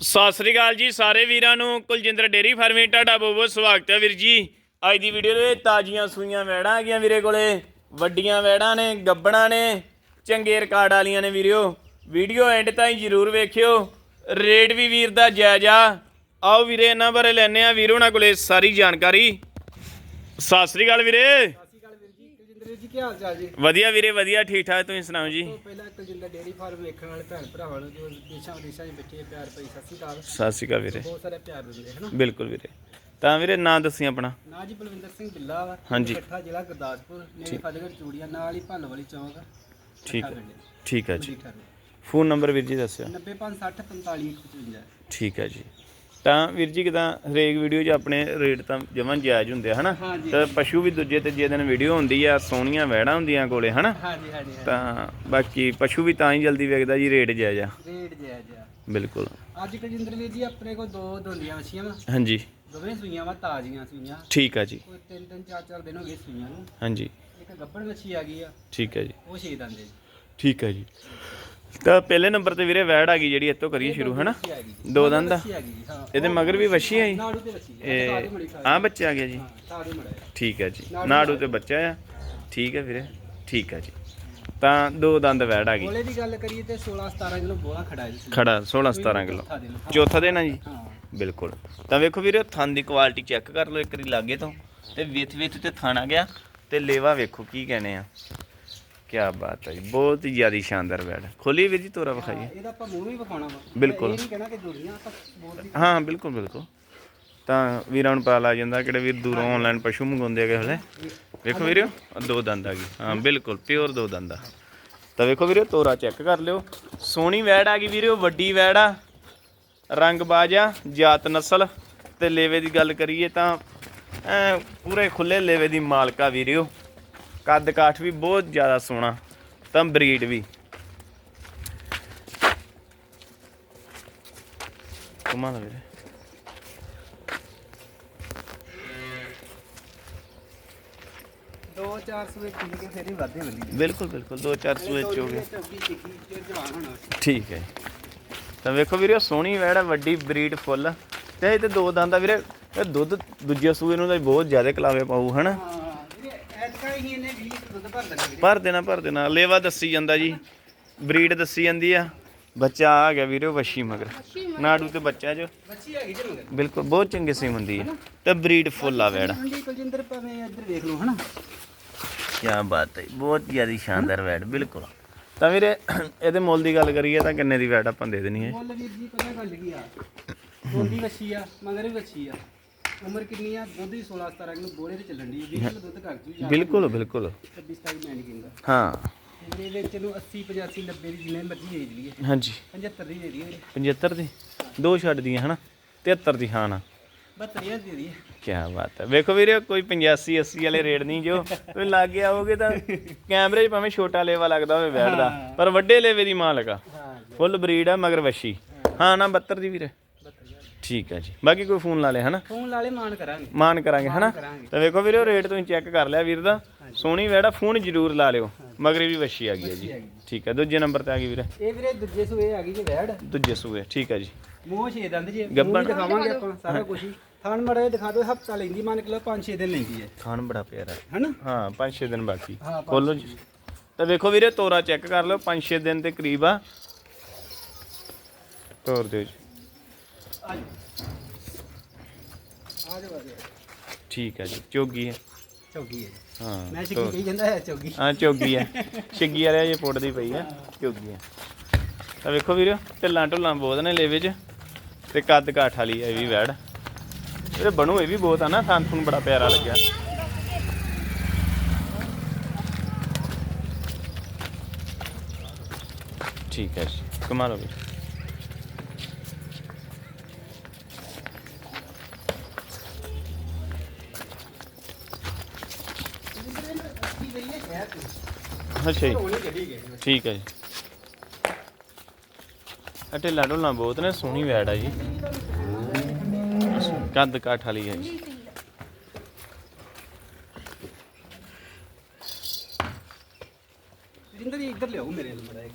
ਸਤਿ ਸ੍ਰੀ ਅਕਾਲ ਜੀ ਸਾਰੇ ਵੀਰਾਂ ਨੂੰ। ਕੁਲਜਿੰਦਰ ਡੇਰੀ ਫਾਰਮਿੰਗ ਤੁਹਾਡਾ ਬਹੁਤ ਬਹੁਤ ਸਵਾਗਤ ਹੈ ਵੀਰ ਜੀ। ਅੱਜ ਦੀ ਵੀਡੀਓ ਦੇ ਤਾਜ਼ੀਆਂ ਸੂਈਆਂ ਵੈੜਾਂ ਆ ਗਈਆਂ ਵੀਰੇ ਕੋਲੇ। ਵੱਡੀਆਂ ਵੈੜਾਂ ਨੇ, ਗੱਬਣਾ ਨੇ, ਚੰਗੇ ਰਿਕਾਰਡ ਵਾਲੀਆਂ ਨੇ ਵੀਰਿਓ ਵੀਡੀਓ ਐਂਡ ਤਾਈਂ ਜਰੂਰ ਵੇਖਿਓ। ਰੇਟ ਵੀ ਵੀਰ ਦਾ ਜਾਇਜ਼ਾ ਆਓ ਵੀਰੇ ਇਹਨਾਂ ਬਾਰੇ ਲੈਣੇ ਆ ਵੀਰੋ ਨਾਲ ਕੋਲੇ ਸਾਰੀ ਜਾਣਕਾਰੀ। ਸਤਿ ਸ੍ਰੀ ਅਕਾਲ ਵੀਰੇ। ਜੀ ਕੀ ਹਾਲ ਚਾਲ ਜੀ? ਵਧੀਆ ਵੀਰੇ ਵਧੀਆ ਠੀਕ ਠਾਕ ਤੁਸੀਂ ਸੁਣਾਓ ਜੀ? ਤੋਂ ਪਹਿਲਾਂ ਕੁਲਜਿੰਦਰ ਡੇਅਰੀ ਫਾਰਮ ਵੇਖਣ ਵਾਲੇ ਭੈਣ ਭਰਾਵਾਂ ਨੂੰ ਜੋ ਦੇਸ਼ਾਂ ਵਿਦੇਸ਼ਾਂ 'ਚ ਬੈਠੇ ਪਿਆਰ ਭਰੀ ਸਤਿ ਸ਼੍ਰੀ ਅਕਾਲ। ਸਤਿ ਸ੍ਰੀ ਅਕਾਲ ਵੀਰੇ। ਬਹੁਤ ਸਾਰੇ ਪਿਆਰ ਦਿੰਦੇ ਹਨਾ? ਬਿਲਕੁਲ ਵੀਰੇ। ਤਾਂ ਵੀਰੇ ਨਾਂ ਦੱਸੀ ਆਪਣਾ। ਨਾ ਜੀ ਬਲਵਿੰਦਰ ਸਿੰਘ ਬਿੱਲਾ ਵਾ ਹਾਂਜੀ। ਇਕੱਠਾ ਜ਼ਿਲ੍ਹਾ ਗੁਰਦਾਸਪੁਰ ਨੇੜੇ ਫਤਿਹਗੜ੍ਹ ਚੂੜੀਆਂ ਨਾਲ ਹੀ ਭੱਲ ਵਾਲੀ ਚੌਕ ਠੀਕ। ਹੈ, ਠੀਕ ਹੈ ਜੀ। ਫੋਨ ਨੰਬਰ ਵੀਰ ਜੀ ਦੱਸਿਓ। 9560455155 ਠੀਕ ਹੈ ਜੀ। ਤਾਂ ਵੀਰ ਜੀ ਕਿਦਾਂ ਹਰੇਕ ਵੀਡੀਓ 'ਚ ਆਪਣੇ ਰੇਟ ਤਾਂ ਜਮਾਂ ਜਾਇਜ਼ ਹੁੰਦੇ ਆ ਹਨਾ। ਤਾਂ ਪਸ਼ੂ ਵੀ ਦੂਜੇ ਤੀਜੇ ਦਿਨ ਵੀਡੀਓ ਹੁੰਦੀ ਆ ਸੋਹਣੀਆਂ ਵੈੜਾਂ ਹੁੰਦੀਆਂ ਕੋਲੇ ਹਨਾ? ਹਾਂਜੀ ਹਾਂਜੀ ਹਾਂਜੀ। ਤਾਂ ਬਾਕੀ ਪਸ਼ੂ ਵੀ ਤਾਂ ਹੀ ਜਲਦੀ ਵੇਖਦਾ ਜੀ ਰੇਟ ਜਾਇਜ਼ ਆ। ਰੇਟ ਬਿਲਕੁਲ। ਅੱਜ ਕੁਲਜਿੰਦਰ ਵੀਰ ਜੀ ਆਪਣੇ ਕੋਲ ਦੋ ਦੋਂਦੀਆਂ ਮੱਛੀਆਂ ਵਾ। ਹਾਂਜੀ। ਦੋਵੇਂ ਸੂਈਆਂ ਵਾ ਤਾਜ਼ੀਆਂ ਸੂਈਆਂ। ਠੀਕ ਆ ਜੀ। ਕੋਈ ਤਿੰਨ ਤਿੰਨ ਚਾਰ ਚਾਰ ਦਿਨ ਹੋ ਗਏ ਸੂਈਆਂ ਨੂੰ। ਹਾਂਜੀ। ਇੱਕ ਗੱਬੜ ਮੱਛੀ ਆ ਗਈ ਆ। ਠੀਕ ਹੈ ਜੀ। ਉਹ ਛੇ ਦੰਦੇ ਜੀ। ਠੀਕ ਹੈ ਜੀ। ਤਾਂ ਪਹਿਲੇ ਨੰਬਰ ਤੇ ਵੀਰੇ ਵੈੜ ਆ ਗਈ ਜਿਹੜੀ ਇੱਥੋਂ ਕਰੀਏ ਸ਼ੁਰੂ ਹਨਾ। ਦੋ ਦੰਦ ਹਾਂ। ਇਹਦੇ ਮਗਰ ਵੀ ਵੱਛੀ ਆ ਜੀ? ਨਾੜੂ ਤੇ ਬੱਚੀ ਹੈ ਸਾਰੇ ਮੜੀ ਇਹ ਆ ਬੱਚੇ ਆ ਗਿਆ ਜੀ? ਠੀਕ ਹੈ ਜੀ। ਨਾੜੂ ਤੇ ਬੱਚਾ ਆ। ਠੀਕ ਹੈ ਵੀਰੇ। ਠੀਕ ਹੈ ਜੀ। ਤਾਂ ਦੋ ਦੰਦ ਵੈੜ ਆ ਗਈ। ਗੋਲੇ ਦੀ ਗੱਲ ਕਰੀਏ ਤੇ 16 17 ਕਿਲੋ ਬੋਲਾ ਖੜਾ ਜੀ। ਖੜਾ 16 17 ਕਿਲੋ। ਚੌਥਾ ਦੇਣਾ ਜੀ? ਬਿਲਕੁਲ। ਤਾਂ ਵੇਖੋ ਵੀਰੇ ਥਣ ਦੀ ਕੁਆਲਿਟੀ ਚੈੱਕ ਕਰ ਲਓ ਇੱਕ ਵਾਰੀ ਲਾਗੇ ਤੋਂ। ਤੇ ਵਿਥ ਵਿਥ ਤੇ ਥਣ ਆ ਗਿਆ। ਤੇ ਲੇਵਾ ਵੇਖੋ ਕੀ ਕਹਨੇ ਆ। ਕੀ ਬਾਤ ਹੈ ਜੀ ਬਹੁਤ ਹੀ ਜ਼ਿਆਦਾ ਸ਼ਾਨਦਾਰ ਬੈਡ ਖੋਲੀ ਵੀਰ ਜੀ ਤੋਰਾ ਵਿਖਾਈਏ। ਇਹਦਾ ਆਪਾਂ ਮੂੰਹ ਵੀ ਵਿਖਾਉਣਾ ਵਾ। ਬਿਲਕੁਲ। ਇਹ ਨਹੀਂ ਕਹਿਣਾ ਕਿ ਦੁਨੀਆ ਆਪਾਂ ਬੋਲਦੀ ਹਾਂ ਬਿਲਕੁਲ ਬਿਲਕੁਲ। ਤਾਂ ਵੀਰਾਂ ਨੂੰ ਪਤਾ ਲੱਗ ਜਾਂਦਾ ਕਿਹੜੇ ਵੀਰ ਦੂਰੋਂ ਆਨਲਾਈਨ ਪਸ਼ੂ ਮੰਗਾਉਂਦੇ ਹੈਗੇ ਹਲੇ। ਵੇਖੋ ਵੀਰੇ ਆਹ ਦੋ ਦੰਦ ਆ ਗਈ ਹਾਂ ਬਿਲਕੁਲ ਪਿਓਰ ਦੋ ਦੰਦ ਆ। ਤਾਂ ਵੇਖੋ ਵੀਰੇ ਤੋਰਾ ਚੈੱਕ ਕਰ ਲਿਓ। ਸੋਹਣੀ ਵੈੜ ਆ ਗਈ ਵੀਰੇ ਵੱਡੀ ਵੈੜ ਆ। ਰੰਗ ਬਾਜਾ ਜਾਤ ਨਸਲ। ਤੇ ਲੇਵੇ ਦੀ ਗੱਲ ਕਰੀਏ ਤਾਂ ਐਂ ਪੂਰੇ ਖੁੱਲੇ ਲੇਵੇ ਦੀ ਮਾਲਕਾ ਵੀਰਿਓ ਕੱਦ ਕਾਠ ਵੀ ਬਹੁਤ ਜ਼ਿਆਦਾ ਸੋਹਣਾ ਤਾਂ ਬਰੀਡ ਵੀ। ਕਮਾਲ ਆ ਵੀਰੇ। ਦੋ ਚਾਰ ਸੂਏ ਪੀ ਕੇ ਫਿਰ ਹੀ ਵਾਧੇ ਬਿਲਕੁਲ ਬਿਲਕੁਲ ਦੋ ਚਾਰ ਸੂਏ ਚ ਹੋ ਗਏ। ਚੌਕੀ ਚਿੱਕੀ ਤੇ ਜਵਾਨ ਹੋਣਾ ਠੀਕ ਹੈ ਤਾਂ ਵੇਖੋ ਵੀਰੇ ਸੋਹਣੀ ਵੈੜ ਵੱਡੀ ਬਰੀਡ ਫੁੱਲ। ਤੇ ਇਹ ਤੇ ਦੋ ਦੰਦ ਵੀਰੇ ਇਹ ਦੁੱਧ ਦੂਜੇ ਸੂਏ ਨੂੰ ਤਾਂ ਬਹੁਤ ਜ਼ਿਆਦਾ ਕਲਾਵੇ ਪਾਊ ਹਨਾ? ਹਾਂ ਵੀਰੇ ਐਤਕਾ ਹੀ ਇਹਨੇ 20 ਦੁੱਧ ਭਰ ਦੇਣਾ ਭਰ ਦੇਣਾ। ਲੇਵਾ ਦੱਸੀ ਜਾਂਦਾ ਜੀ। ਬਰੀਡ ਦੱਸੀ ਜਾਂਦੀ ਆ। ਬੱਚਾ ਆ ਗਿਆ ਵੀਰੇ ਵੱਛੀ ਮਗਰ। ਨਾੜੂ ਤੇ ਬੱਚਾ ਜੋ। ਬੱਚੀ ਹੈਗੀ ਜੀ ਮਗਰ। ਬਿਲਕੁਲ ਬਹੁਤ ਚੰਗੇ ਸਿਮ ਹੁੰਦੀ ਹੈ ਤੇ ਬਰੀਡ ਫੁੱਲ ਆ ਵੈੜ। ਹਾਂਜੀ ਕੁਲਜਿੰਦਰ ਭਾਵੇਂ ਇੱਧਰ ਵੇਖ ਲਓ ਹਨਾ। ਕੀ ਬਾਤ ਹੈ ਬਹੁਤ ਜ਼ਿਆਦਾ ਸ਼ਾਨਦਾਰ ਵੈੜ ਬਿਲਕੁਲ। ਤਾਂ ਵੀਰੇ ਇਹਦੇ ਮੁੱਲ ਦੀ ਗੱਲ ਕਰੀਏ ਤਾਂ ਕਿੰਨੇ ਦੀ ਵੈੜ ਆਪਾਂ ਦੇ ਦੇਣੀ ਹੈ? ਮੁੱਲ ਵੀਰ ਜੀ ਪਤਾ ਗੱਲ ਕੀ ਆ? ਦੋਂਦੀ ਵੱਛੀ ਆ ਮਗਰ ਵੀ ਵੱਛੀ ਆ। ਉਮਰ ਕਿੰਨੀ ਆ ਦੁੱਧ ਹੀ 16 17 ਕਿਲੋ ਬੋਲੇ ਤੇ ਚੱਲਣ ਦੀ 20 ਕਿਲੋ ਦੁੱਧ ਘੱਟ ਜੀ ਬਿਲਕੁਲ ਬਿਲਕੁਲ। 26 27 ਮੈਂ ਕਹਿੰਦਾ। ਹਾਂ। ਤੇ ਇਹਦੇ ਵਿੱਚ ਨੂੰ 80 85 90 ਦੀ ਜਿੰਨੇ ਮਰਜ਼ੀ ਦੇ ਦਈਏ ਹਾਂਜੀ। 75 ਦੀ ਦੇ ਦਈਏ। 75 ਦੀ? ਦੋ ਛੱਡ ਦੀਆਂ ਹਨਾ? 73 ਦੀ ਹਾਂ ਨਾ। 72 ਦੀ ਦੇ ਦਈਏ। ਕੀ ਬਾਤ ਹੈ। ਵੇਖੋ ਵੀਰੇ ਕੋਈ 85 80 ਵਾਲੇ ਰੇਟ ਨਹੀਂ ਜੋ। ਤੁਸੀਂ ਲਾਗੇ ਆਓਗੇ ਤਾਂ ਕੈਮਰੇ 'ਚ ਭਾਵੇਂ ਛੋਟਾ ਲੇਵਾ ਲੱਗਦਾ ਹੋਵੇ ਬੈਠਦਾ ਪਰ ਵੱਡੇ ਲੇਵੇ ਦੀ ਮਾਲਕ ਆ। ਫੁੱਲ ਬਰੀਡ ਆ ਮਗਰ ਵੱਛੀ ਹਾਂ ਨਾ 72 ਦੀ ਵੀਰੇ। 72 ਠੀਕ ਹੈ ਜੀ। ਬਾਕੀ ਕੋਈ ਫੋਨ ਲਾ ਲੇ ਹਨਾ? ਫੋਨ ਲਾਲੇ ਮਾਨ ਕਰਾਂਗੇ। ਮਾਨ ਕਰਾਂਗੇ ਹਨਾ? ਤਾਂ ਵੇਖੋ ਵੀਰੇ ਰੇਟ ਤੁਸੀਂ ਚੈੱਕ ਕਰ ਲਿਆ ਵੀਰ ਦਾ। ਸੋਹਣੀ ਵੈੜਾ ਫੋਨ ਜ਼ਰੂਰ ਲਾ ਲਿਓ। ਮਗਰੇ ਵੀ ਵੱਛੀ ਆ ਗਈ ਹੈ ਜੀ। ਠੀਕ ਹੈ ਦੂਜੇ ਨੰਬਰ ਤੇ ਆ ਗਈ ਵੀਰੇ। ਇਹ ਵੀਰੇ ਦੂਜੇ ਸੂਏ ਆ ਗਈ ਜੀ ਵੈੜ। ਦੂਜੇ ਸੂਏ ਠੀਕ ਹੈ ਜੀ। ਮੂੰਹ ਛੇ ਦੰਦ ਜੀ। ਗੱਬਣ। ਦਿਖਾਵਾਂਗੇ ਆਪਾਂ ਸਾਰਾ ਕੁਝ ਹੀ। ਥਾਣ ਮੜੇ ਦਿਖਾ ਦਿਓ ਹਫਤਾ ਲੈਂਦੀ ਮੰਨ ਕੇ ਲਓ 5-6 ਦਿਨ ਲੈਂਦੀ ਹੈ। ਖਾਣ ਬੜਾ ਪਿਆਰਾ ਹੈ। ਹਨਾ? ਹਾਂ 5-6 ਦਿਨ ਬਾਕੀ। ਖੋਲੋ ਜੀ। ਤਾਂ ਵੇਖੋ ਵੀਰੇ ਤੋਰਾ ਚੈੱਕ ਕਰ ਲਓ 5-6 ਦਿਨ ਦੇ ਕਰੀਬ ਆ। ਤੋਰ ਦਿਓ ਜੀ। ਠੀਕ ਹੈ ਜੀ ਚੋਗੀ ਹੈ। ਚੌਗੀ ਹੈ ਹਾਂ ਮੈਂ ਸਿੱਕੀ ਕਹੀ ਜਾਂਦਾ ਹੈ ਚੌਗੀ ਹਾਂ ਚੋਗੀ ਹੈ। ਛਿੱਗੀ ਵਾਲਿਆ ਜੇ ਪੁੱਟਦੀ ਪਈ ਹੈ ਚੋਗੀ ਹੈ। ਤਾਂ ਵੇਖੋ ਵੀਰੇ ਢਿੱਲਾਂ ਢੁੱਲਾਂ ਬਹੁਤ ਨੇ ਲੇਵੇ 'ਚ ਤੇ ਕੱਦ ਕਾਠ ਵਾਲੀ ਹੈ ਵੀ ਵੈੜ। ਇਹ ਬਣੂ ਇਹ ਵੀ ਬਹੁਤ ਆ ਨਾ ਥਾਂ ਥੂਨ ਬੜਾ ਪਿਆਰਾ ਲੱਗਿਆ। ਠੀਕ ਹੈ ਜੀ ਕਮਾਲ ਹੋ ਗਈ ਅੱਛਾ ਜੀ। ਠੀਕ ਹੈ ਜੀ। ਇਹ ਢਿੱਲਾਂ ਢੁੱਲਾਂ ਬਹੁਤ ਨੇ, ਸੋਹਣੀ ਵੈੜ ਆ ਜੀ। ਕੱਦ ਕਾਠ ਵਾਲੀ ਹੈ ਜੀ। ਜਿੰਦਰ ਇੱਧਰ ਲਿਆਓ ਮੇਰੇ ਨਾਲ ਮੜਾ ਇੱਕ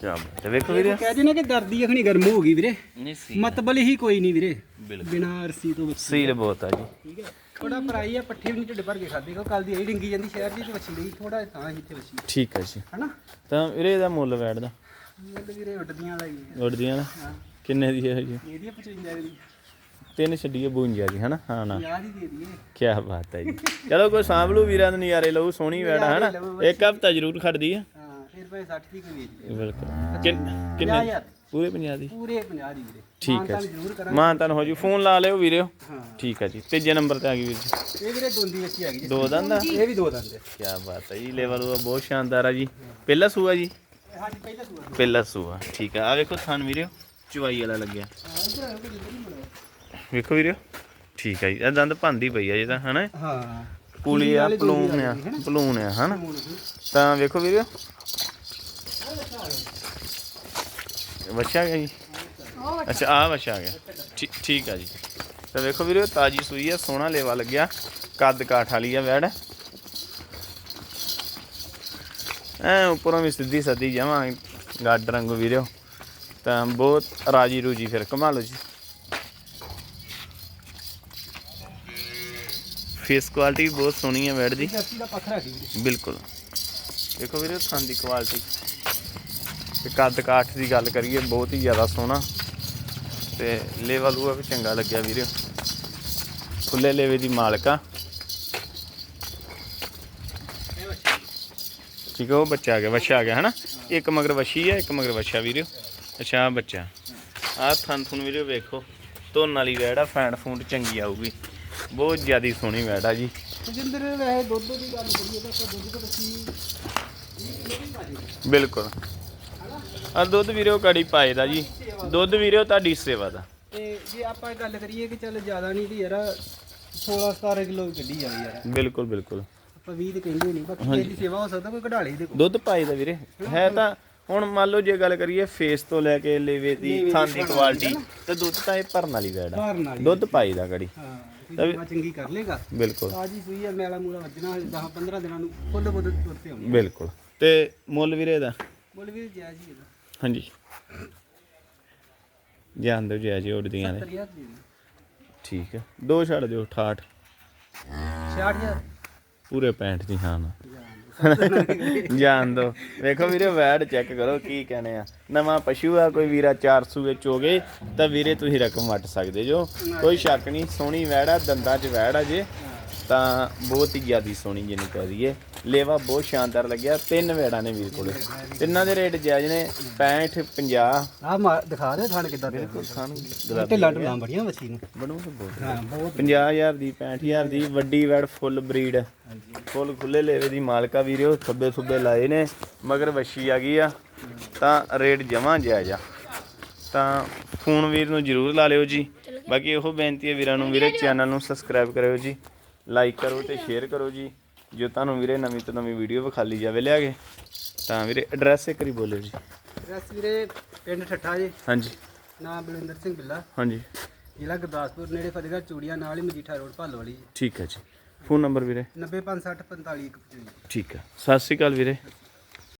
ਕੀ ਬਾਤ ਹੈ। ਵੇਖੋ ਵੀਰੇ। ਕਹਿ ਦੇ ਨਾ ਕਿ ਦਰਦੀ ਅਖਣੀ ਗਰਮ ਹੋ ਗਈ ਵੀਰੇ। ਨਹੀਂ ਸੀ। ਮਤਬਲ ਹੀ ਕੋਈ ਨਹੀਂ ਵੀਰੇ। ਬਿਨਾ ਅਰਸੀ ਤੋਂ ਬੱਚੀ ਸੀਲ ਬਹੁਤ ਆ ਜੀ। ਠੀਕ ਹੈ। ਥੋੜਾ ਭਰਾਈ ਆ ਪੱਠੇ ਵੀ ਨਹੀਂ ਢਿੱਡ ਭਰ ਕੇ ਖਾਦੇ ਕੋ ਕੱਲ ਦੀ ਇਹ ਡਿੰਗੀ ਜਾਂਦੀ ਸ਼ਹਿਰ ਦੀ ਤੇ ਬੱਚੀ ਲਈ। ਥੋੜਾ ਤਾਂ ਹੀ ਇੱਥੇ ਬੱਚੀ। ਠੀਕ ਹੈ ਜੀ। ਹਨਾ? ਤਾਂ ਵੀਰੇ ਇਹਦਾ ਮੁੱਲ ਬੈਠਦਾ ਮੁੱਲ ਵੀਰੇ ਉੱਡਦੀਆਂ ਵਾਲਾ ਹੀ ਨਾ ਹਾਂ। ਕਿੰਨੇ ਦੀ ਹੈ ਜੀ? ਇਹਦੀ 55 ਦੀ। ਤਿੰਨ ਛੱਡੀਏ 52 ਦੀ ਹਨਾ? ਹਾਂ ਨਾ। ਯਾਦ ਹੀ ਦੇ ਦਈਏ। ਕੀ ਬਾਤ ਹੈ ਜੀ। ਚਲੋ ਕੋਈ ਸਾਂਭ ਲੂ ਵੀਰਾਂ ਦੇ ਨਜ਼ਾਰੇ ਲਊ ਸੋਹਣੀ ਵੈੜ ਹਨਾ? ਇੱਕ ਹਫਤਾ ਜ਼ਰੂਰ ਖੜਦੀ ਆ। ਹਾਂ ਫਿਰ ਭਾਈ 60 ਦੀ ਕੋਈ ਵੇਚ ਦੇ ਬਿਲਕੁਲ। ਕਿੰਨ- ਕਿੰਨੇ 50000 ਪੂਰੇ 50 ਦੀ? ਪੂਰੇ 50 ਦੀ ਵੀਰੇ। ਠੀਕ ਹੈ ਮਾਨਤਾਨ ਜੀ। ਕਰਾਂਗੇ। ਮਾਂ ਤਾਂ ਹੋ ਜੂ। ਫੋਨ ਲਾ ਲਿਓ ਵੀਰਿਓ। ਹਾਂ। ਠੀਕ ਹੈ ਜੀ। ਤੀਜੇ ਨੰਬਰ ਤੇ ਆ ਗਈ ਵੀਰ ਜੀ। ਇਹ ਵੀਰੇ ਦੋਂਦੀ ਆ ਗਈ ਜੀ। ਦੋ ਦੰਦ ਆ? ਇਹ ਵੀ ਦੋ ਦੰਦ ਹੈ ਕੀ ਬਾਤ ਹੈ ਜੀ। ਲੈਵਲ ਉਹ ਬਹੁਤ ਸ਼ਾਨਦਾਰ ਆ ਜੀ। ਪਹਿਲਾ ਸੂਆ ਜੀ? ਹਾਂਜੀ ਪਹਿਲਾ ਸੂਆ। ਪਹਿਲਾ ਸੂਆ। ਠੀਕ ਆ ਆ ਵੇਖੋ ਥਣ ਵੀਰਿਓ। ਚੁਆਈ ਵਾਲਾ ਲੱਗਿਆ। ਹਾਂ ਇੱਧਰ ਆਓ। ਵੇਖੋ ਵੀਰਿਓ। ਠੀਕ ਹੈ ਜੀ। ਇਹ ਦੰਦ ਭੰਦੀ ਪਈ ਆ ਜਿਹਦਾ ਹਨਾ? ਹਾਂ। ਪੂਲੀ ਆ ਪਲੂਨ ਆ? ਪਲੂਨ ਆ ਹਨਾ? ਤਾਂ ਵੇਖੋ ਵੀਰਿਓ ਵੱਛਾ ਗਿਆ ਜੀ? ਅੱਛਾ ਆ ਵੱਛਾ ਆ ਗਿਆ। ਠੀ- ਠੀਕ ਆ ਜੀ। ਤਾਂ ਵੇਖੋ ਵੀਰਿਓ ਤਾਜੀ ਸੂਈ ਆ ਸੋਹਣਾ ਲੇਵਾ ਲੱਗਿਆ। ਕੱਦ ਕਾਠ ਵਾਲੀ ਆ ਵੈੜ। ਐ ਉੱਪਰੋਂ ਵੀ ਸਿੱਧੀ ਸੱਦੀ ਜਾਵਾਂ ਗੱਡ ਰੰਗ ਵੀਰਿਓ ਤਾਂ ਬਹੁਤ ਰਾਜੀ ਰੂਜੀ ਫਿਰ ਕਮਾ ਲਓ ਜੀ। ਫੇਸ ਕੁਆਲਿਟੀ ਵੀ ਬਹੁਤ ਸੋਹਣੀ ਹੈ ਵੈੜ ਦੀ ਜਰਸੀ ਬਿਲਕੁਲ। ਦੇਖੋ ਵੀਰੇ ਥਣ ਦੀ ਕੁਆਲਿਟੀ ਤੇ ਕੱਦ ਕਾਠ ਦੀ ਗੱਲ ਕਰੀਏ ਬਹੁਤ ਹੀ ਜ਼ਿਆਦਾ ਸੋਹਣਾ। ਤੇ ਲੇਵਾ ਲੂਆ ਵੀ ਚੰਗਾ ਲੱਗਿਆ ਵੀਰੇ। ਖੁੱਲੇ ਲੇਵੇ ਦੀ ਮਾਲਕਾ ਠੀਕ ਹੈ ਉਹ ਬੱਚਾ ਆ ਗਿਆ ਵੱਛਾ ਆ ਗਿਆ ਹਨਾ? ਇੱਕ ਮਗਰ ਵੱਛੀ ਹੈ ਇੱਕ ਮਗਰ ਵੱਛਾ ਵੀਰੇ। ਅੱਛਾ ਬੱਚਾ। ਆਹ ਥਣ ਥੁਣ ਵੀਰੇ ਵੇਖੋ। ਧੁੰਨ ਵਾਲੀ ਵੈੜ ਆ ਫੈਂਡ ਫੂੰਡ ਚੰਗੀ ਆਊਗੀ। ਬਹੁਤ ਜ਼ਿਆਦੀ ਸੋਹਣੀ ਵੈੜ ਆ ਜੀ। ਸੁਜਿੰਦਰ ਵੈਸੇ ਦੁੱਧ ਦੀ ਗੱਲ ਕਰੀਏ ਤਾਂ ਦੁੱਧ ਤਾਂ ਅਸੀਂ ਬਿਲਕੁਲ। ਆ ਦੁੱਧ ਵੀਰੇ ਉਹ ਕੜੀ ਪਾਏ ਦਾ ਜੀ। ਦੁੱਧ ਵੀਰੇ ਤੁਹਾਡੀ ਸੇਵਾ ਦਾ। ਤੇ ਜੇ ਆਪਾਂ ਗੱਲ ਕਰੀਏ ਕਿ ਚੱਲ ਜ਼ਿਆਦਾ ਨਹੀਂ ਦੀ ਯਾਰ 16 17 ਕਿਲੋ ਕੱਢੀ ਜਾਵੇ ਯਾਰ। ਬਿਲਕੁਲ ਬਿਲਕੁਲ। ਆਪਾਂ 20 ਤੇ ਕਹਿੰਦੇ ਨਹੀਂ ਬਾਕੀ ਇਹਦੀ ਸੇਵਾ ਹੋ ਸਕਦਾ ਕੋਈ ਕਢਾ ਲੇ ਦੇ ਕੋਲ। ਦੁੱਧ ਪਾਏ ਦਾ ਵੀਰੇ। ਹੈ ਤਾਂ ਹੁਣ ਮੰਨ ਲਓ ਜੇ ਗੱਲ ਕਰੀਏ ਫੇਸ ਤੋਂ ਲੈ ਕੇ ਲੇਵੇ ਦੀ ਥਾਂ ਦੀ ਕੁਆਲਿਟੀ ਤੇ ਦੁੱਧ ਤਾਂ ਇਹ ਭਰਨ ਵਾਲੀ ਵੈੜ ਆ। ਦੁੱਧ ਪਾਈ ਦਾ ਕੜੀ। ਹਾਂ। ਸੇਵਾ ਚੰਗੀ ਕਰ ਲੇਗਾ। ਬਿਲਕੁਲ। ਤਾਜੀ ਸੂਈ ਆ ਮੈਲਾ ਮੂਲਾ ਵੱਜਣਾ 10 15 ਦਿਨਾਂ ਨੂੰ ਫੁੱਲ ਬੁੱਧ ਤੁਰ ਤੇ ਆਉਣੀ ਬਿਲਕੁਲ। ਤੇ ਮੁੱਲ ਵੀਰੇ ਦਾ ਬੋਲ ਵੀ ਜਾਇਜ਼ ਹੀ ਇਹਦਾ। ਹਾਂਜੀ। ਜਾਣ ਦਿਓ ਜੈ ਜੀ ਉੜਦੀਆਂ ਨੇ। 70000 ਦੇ ਠੀਕ ਹੈ। ਦੋ ਛੱਡ ਦਿਓ 68 66000 ਪੂਰੇ 65 ਦੀ ਹਾਂ ਨਾ। ਜਾਣ ਦੋ ਵੇਖੋ ਵੀਰੇ ਵੈਡ ਚੈੱਕ ਕਰੋ, ਕੀ ਕਹਿੰਦੇ ਆ। ਨਵਾਂ ਪਸ਼ੂ ਆ, ਕੋਈ ਵੀਰਾ 400 ਵਿੱਚ ਹੋ ਗਏ, ਤਾਂ ਵੀਰੇ ਤੁਸੀਂ ਰਕਮ ਵੱਟ ਸਕਦੇ ਜੋ। ਕੋਈ ਸ਼ੱਕ ਨਹੀਂ, ਸੋਹਣੀ ਵੈੜ ਆ, ਦੰਦਾਂ 'ਚ ਵੈੜ ਆ ਜੇ। ਤਾਂ ਬਹੁਤ ਹੀ ਜ਼ਿਆਦੀ ਸੋਹਣੀ ਜਿਹਨੂੰ ਕਹਿ ਦਈਏ। ਲੇਵਾ ਬਹੁਤ ਸ਼ਾਨਦਾਰ ਲੱਗਿਆ ਤਿੰਨ ਵੈੜਾਂ ਨੇ ਵੀਰ ਕੋਲੇ। ਤਿੰਨਾਂ ਦੇ ਰੇਟ ਜਾਇਜ਼ ਨੇ 65 50 ਆ ਦਿਖਾ ਦੇ ਥਣ ਕਿੱਦਾਂ ਦੇ ਖਾਣ ਤੇ ਲੱਡ ਲਾਂ ਬੜੀਆਂ ਮੱਛੀ ਨੂੰ ਬਣੂ ਤਾਂ ਬਹੁਤ। ਹਾਂ ਬਹੁਤ। 50000 ਦੀ 65000 ਦੀ ਵੱਡੀ ਵੈੜ ਫੁੱਲ ਬਰੀਡ। ਫੁੱਲ ਖੁੱਲੇ ਲੇਵੇ ਦੀ ਮਾਲਕਾ ਵੀਰਿਓ ਥੱਬੇ ਥੁੱਬੇ ਲਾਏ ਨੇ ਮਗਰ ਵੱਛੀ ਆ ਗਈ ਆ। ਤਾਂ ਰੇਟ ਜਮਾਂ ਜਾਇਜ਼ ਆ। ਤਾਂ ਫੋਨ ਵੀਰ ਨੂੰ ਜਰੂਰ ਲਾ ਲਿਓ ਜੀ। ਬਾਕੀ ਇਹੋ ਬੇਨਤੀ ਹੈ ਵੀਰਾਂ ਨੂੰ ਵੀਰੇ ਚੈਨਲ ਨੂੰ ਸਬਸਕ੍ਰਾਈਬ ਕਰਿਓ ਜੀ। ਲਾਈਕ ਕਰੋ ਤੇ ਸ਼ੇਅਰ ਕਰੋ ਜੀ। ਜੋ ਤੁਹਾਨੂੰ ਵੀਰੇ ਨਵੀਂ ਤੋਂ ਨਵੀਂ ਵੀਡੀਓ ਵਿਖਾਲੀ ਜਾਵੇ ਲਿਆ ਕੇ ਤਾਂ ਵੀਰੇ ਐਡਰੈਸ ਇੱਕ ਵਾਰੀ ਬੋਲਿਓ ਜੀ। ਰਸ ਵੀਰੇ ਪਿੰਡ ਠੱਠਾ ਜੀ। ਹਾਂਜੀ। ਨਾਮ ਬਲਵਿੰਦਰ ਸਿੰਘ ਬਿੱਲਾ। ਹਾਂਜੀ। ਜ਼ਿਲ੍ਹਾ ਗੁਰਦਾਸਪੁਰ ਨੇੜੇ ਫਤਿਹਗੜ੍ਹ ਚੂੜੀਆਂ ਨਾਲ ਹੀ ਮਜੀਠਾ ਰੋਡ ਭਾਲੋ ਵਾਲੀ। ਜੀ ਠੀਕ ਹੈ ਜੀ। ਫੋਨ ਨੰਬਰ ਵੀਰੇ? 9560 45 ਠੀਕ ਹੈ। ਸਤਿ ਸ਼੍ਰੀ ਅਕਾਲ ਵੀਰੇ।